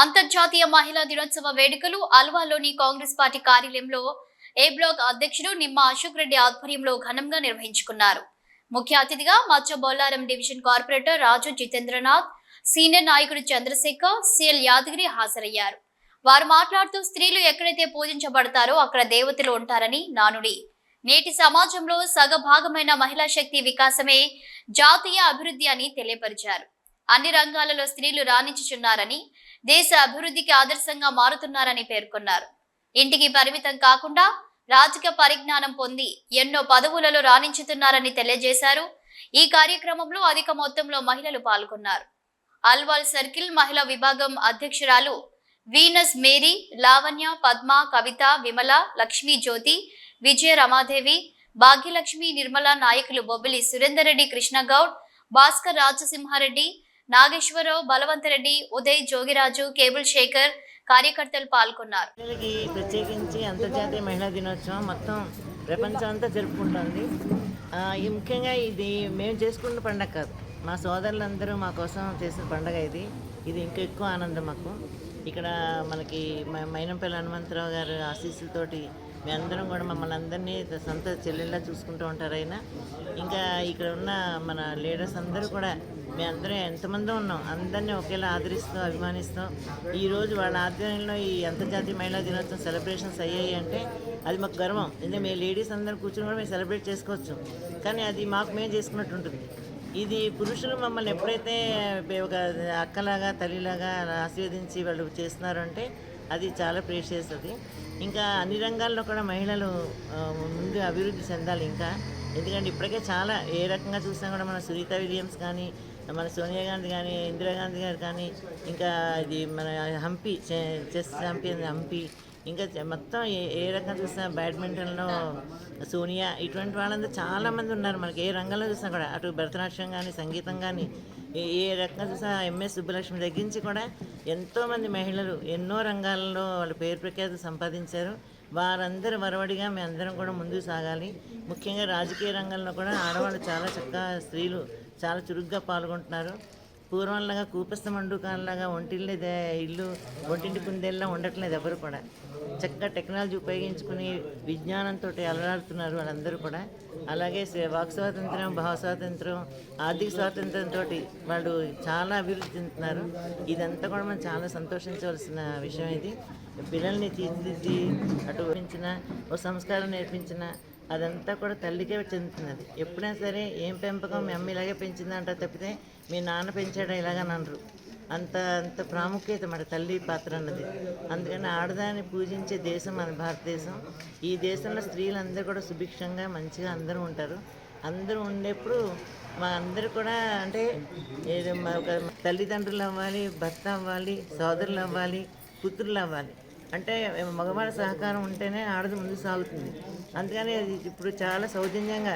అంతర్జాతీయ మహిళా దినోత్సవ వేడుకలు అల్వాలోని కాంగ్రెస్ పార్టీ కార్యాలయంలో ఏ బ్లాక్ అధ్యక్షుడు నిమ్మ అశోక్ రెడ్డి ఆధ్వర్యంలో ఘనంగా నిర్వహించుకున్నారు. ముఖ్య అతిథిగా Matsya Bollaram division corporator Raju Jitendranath senior నాయకుడు చంద్రశేఖర్ సిఎల్ యాదగిరి హాజరయ్యారు. వారు మాట్లాడుతూ స్త్రీలు ఎక్కడైతే పూజించబడతారో అక్కడ దేవతలు ఉంటారని నానుడి. నేటి సమాజంలో సగభాగమైన మహిళా శక్తి వికాసమే జాతీయ అభివృద్ధి అని తెలియపరిచారు. అన్ని రంగాలలో స్త్రీలు రాణించుచున్నారని దేశ అభివృద్ధికి ఆదర్శంగా మారుతున్నారని పేర్కొన్నారు. ఇంటికి పరిమితం కాకుండా రాజకీయ పరిజ్ఞానం పొంది ఎన్నో పదవులలో రాణించుతున్నారని తెలియజేశారు. ఈ కార్యక్రమంలో అధిక మొత్తంలో మహిళలు పాల్గొన్నారు. అల్వాల్ సర్కిల్ మహిళా విభాగం అధ్యక్షురాలు వీనస్ మేరీ లావణ్య పద్మ కవిత విమల లక్ష్మీ జ్యోతి విజయ రమాదేవి భాగ్యలక్ష్మి నిర్మల నాయకులు బొబ్బిలి సురేందర్ రెడ్డి కృష్ణగౌడ్ భాస్కర్ రాజసింహారెడ్డి నాగేశ్వరరావు బలవంతరెడ్డి ఉదయ్ జోగిరాజు కేబుల్ శేఖర్ కార్యకర్తలు పాల్గొన్నారు. మహిళలకి ప్రత్యేకించి అంతర్జాతీయ మహిళా దినోత్సవం మొత్తం ప్రపంచం అంతా జరుపుకుంటుంది. ఈ ముఖ్యంగా ఇది మేము చేసుకున్న పండగ కాదు. మా సోదరులందరూ మా కోసం చేసిన పండగ ఇది. ఇది ఇంకా ఎక్కువ ఆనందం మాకు. ఇక్కడ మనకి మైనంపల్లి హనుమంతరావు గారు ఆశీస్సులతోటి మీ అందరం కూడా మమ్మల్ని అందరినీ సొంత చెల్లెళ్ళ చూసుకుంటూ ఉంటారు ఆయన. ఇంకా ఇక్కడ ఉన్న మన లీడర్స్ అందరూ కూడా మీ అందరం ఎంతమంది ఉన్నాం. అందరినీ ఒకేలా ఆదరిస్తూ అభిమానిస్తూ ఈరోజు వాళ్ళ ఆధ్వర్యంలో ఈ అంతర్జాతీయ మహిళా దినోత్సవం సెలబ్రేషన్స్ అయ్యాయి అంటే అది మాకు గర్వం. ఎందుకంటే మీ లేడీస్ అందరూ కూర్చొని కూడా మేము సెలబ్రేట్ చేసుకోవచ్చు. కానీ అది మాకు మేము చేసుకున్నట్టు ఉంటుంది. ఇది పురుషులు మమ్మల్ని ఎప్పుడైతే ఒక అక్కలాగా తల్లిలాగా ఆశీర్వదించి వాళ్ళు చేస్తున్నారు అంటే అది చాలా ప్రేషియస్ అది. ఇంకా అన్ని రంగాల్లో కూడా మహిళలు ముందు అభివృద్ధి చెందాలి ఇంకా. ఎందుకంటే ఇప్పటికే చాలా ఏ రకంగా చూసినా కూడా మన సునీత విలియమ్స్ కానీ మన సోనియా గాంధీ కానీ ఇందిరాగాంధీ గారు కానీ ఇంకా ఇది మన హంపి చె- చెస్ ఛాంపియన్ హంపి ఇంకా మొత్తం ఏ ఏ రకంగా చూసినా బ్యాడ్మింటన్లో సోనియా ఇటువంటి వాళ్ళందరూ చాలామంది ఉన్నారు. మనకి ఏ రంగంలో చూసినా కూడా అటు భరతనాట్యం కానీ సంగీతం కానీ ఏ- ఏ రకంగా చూసినా ఎంఎస్ సుబ్బలక్ష్మి తగ్గించి కూడా ఎంతోమంది మహిళలు ఎన్నో రంగాల్లో వాళ్ళ పేరు ప్రఖ్యాతి సంపాదించారు. వారందరూ వరవడిగా మేము అందరం కూడా ముందుకు సాగాలి. ముఖ్యంగా రాజకీయ రంగంలో కూడా ఆడవాళ్ళు చాలా చక్కగా స్త్రీలు చాలా చురుగ్గా పాల్గొంటున్నారు. పూర్వంలాగా కూపస్థ మండుకాల్లాగా ఒంటిల్లే ఇల్లు ఒంటింటి కుందేళ్ళ ఉండట్లేదు ఎవరు కూడా. చక్కగా టెక్నాలజీ ఉపయోగించుకుని విజ్ఞానంతో అలరాడుతున్నారు వాళ్ళందరూ కూడా. అలాగే వాక్ స్వాతంత్రం భావ స్వాతంత్రం ఆర్థిక స్వాతంత్రంతో వాళ్ళు చాలా అభివృద్ధి చెందుతున్నారు. ఇదంతా కూడా మనం చాలా సంతోషించవలసిన విషయం ఇది. పిల్లల్ని తీర్చిదిద్ది అటు పెంచిన ఓ సంస్కారం నేర్పించిన అదంతా కూడా తల్లికే చెందుతున్నది. ఎప్పుడైనా సరే ఏం పెంపకం మీ అమ్మ ఇలాగే పెంచిందంట తప్పితే మీ నాన్న పెంచాడు ఇలాగనరు అనరు. అంత అంత ప్రాముఖ్యత మన తల్లి పాత్ర అన్నది. అందుకని ఆడదాన్ని పూజించే దేశం మన భారతదేశం. ఈ దేశంలో స్త్రీలందరూ కూడా సుభిక్షంగా మంచిగా అందరూ ఉంటారు. అందరూ ఉండేప్పుడు మా అందరూ కూడా అంటే ఏదో ఒక తల్లిదండ్రులు అవ్వాలి భర్త అవ్వాలి సోదరులు అవ్వాలి కూతురులు అవ్వాలి. అంటే మగవాళ్ళ సహకారం ఉంటేనే ఆడది ముందుకు సాగుతుంది. అందుకని అది ఇప్పుడు చాలా సౌజన్యంగా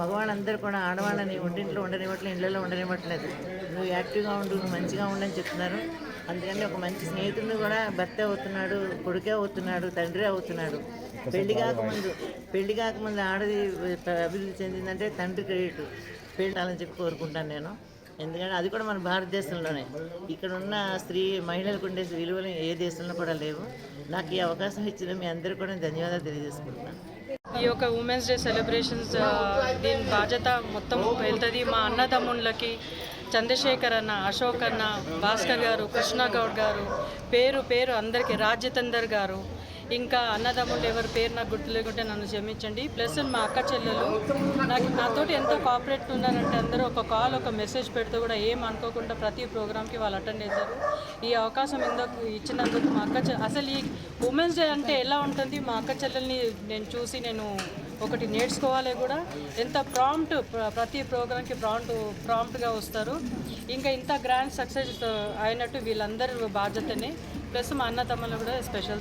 మగవాళ్ళందరూ కూడా ఆడవాళ్ళని ఒంటింట్లో ఉండనివ్వట్లేదు ఇళ్ళలో ఉండనివ్వట్లేదు. నువ్వు యాక్టివ్గా ఉండు నువ్వు మంచిగా ఉండని చెప్తున్నారు. అందుకని ఒక మంచి స్నేహితుడిని కూడా భర్త అవుతున్నాడు కొడుకే అవుతున్నాడు తండ్రి అవుతున్నాడు. పెళ్ళి కాకముందు పెళ్ళి కాకముందు ఆడది అభివృద్ధి చెందిందంటే తండ్రి క్రెడిట్. పెళ్ళాలని చెప్పి కోరుకుంటాను నేను. ఎందుకంటే అది కూడా మన భారతదేశంలోనే. ఇక్కడ ఉన్న స్త్రీ మహిళలకు ఉండే విలువలు ఏ దేశంలో కూడా లేవు. నాకు ఈ అవకాశం ఇచ్చిన మీ అందరూ కూడా ధన్యవాదాలు తెలియజేసుకుంటున్నాను ఈ యొక్క ఉమెన్స్ డే సెలబ్రేషన్స్ దీని బాధ్యత మొత్తం వెళ్తుంది. మా అన్నదమ్ముళ్ళకి చంద్రశేఖర్ అన్న అశోక్ అన్న భాస్కర్ గారు కృష్ణ గౌడ్ గారు పేరు పేరు అందరికీ రాజ్యతందర్ గారు ఇంకా అన్నదమ్ముళ్ళు ఎవరి పేరు నాకు గుర్తు లేకుంటే నన్ను క్షమించండి. ప్లస్ మా అక్క చెల్లెలు నాకు నాతోటి ఎంతో కోఆపరేట్ ఉన్నారంటే అందరూ ఒక కాల్ ఒక మెసేజ్ పెడుతూ కూడా ఏం అనుకోకుండా ప్రతి ప్రోగ్రామ్కి వాళ్ళు అటెండ్ అవుతారు ఈ అవకాశం ఎందుకు ఇచ్చినందుకు మా అక్క అసలు ఈ ఉమెన్స్ డే అంటే ఎలా ఉంటుంది? మా అక్క చెల్లెల్ని నేను చూసి నేను ఒకటి నేర్చుకోవాలి కూడా. ఎంత ప్రాంప్ట్ ప్రతి ప్రోగ్రామ్కి ప్రాంప్ట్ ప్రాంప్ట్గా వస్తారు. ఇంకా ఇంత గ్రాండ్ సక్సెస్ అయినట్టు వీళ్ళందరూ బాధ్యతనే. ప్లస్ మా అన్న తమ్ముళ్ళు కూడా స్పెషల్